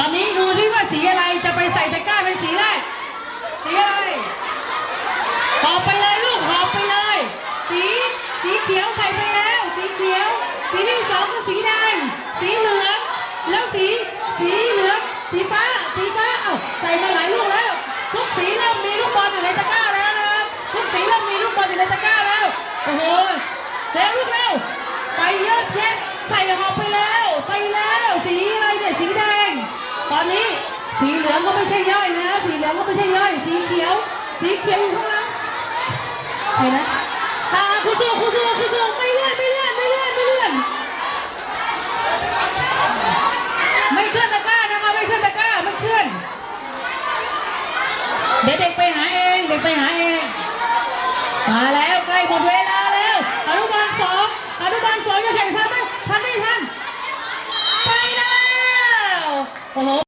ตอนนี้ดูที่ว่าสีอะไรจะไปใส่ตะกร้าเป็นสีแรก สีอะไรหอบไปเลยลูกหอบไปเลย สีสีเขียวใส่ไปแล้ว สีเขียว สีที่สองก็สีแดง สีเหลือง แล้วสีสีเหลือง สีฟ้า สีฟ้า เอ้าใส่มาหลายลูกแล้ว ทุกสีเริ่มมีลูกบอลอยู่ในตะกร้าแล้วนะครับทุกสีเริ่มมีลูกบอลอยู่ในตะกร้าแล้ว โอ้โหเร็วลูกเร็วไปเยอะแยะใส่หอบไป สีเหลืองก็ไม่ใช่ย่อยนะ สีเหลืองก็ไม่ใช่ย่อย สีเขียว สีเขียวอยู่ข้างหล่างใครนะอ่าคุณสู้คุณสู้คุณสู้ไม่เลื่อนไม่เลื่อนไม่เลื่อนไม่เลื่อน ไม่เคลื่อนตะกร้านะคะไม่เคลื่อนตะกร้าไม่เคลื่อน เดี๋ยวเด็กไปหาเองเด็กไปหาเอง มาแล้วใกล้หมดเวลาแล้วอนุบาลสองอนุบาลสองจะแข่งทันไหมทันไม่ทันไปแล้วโอ้โห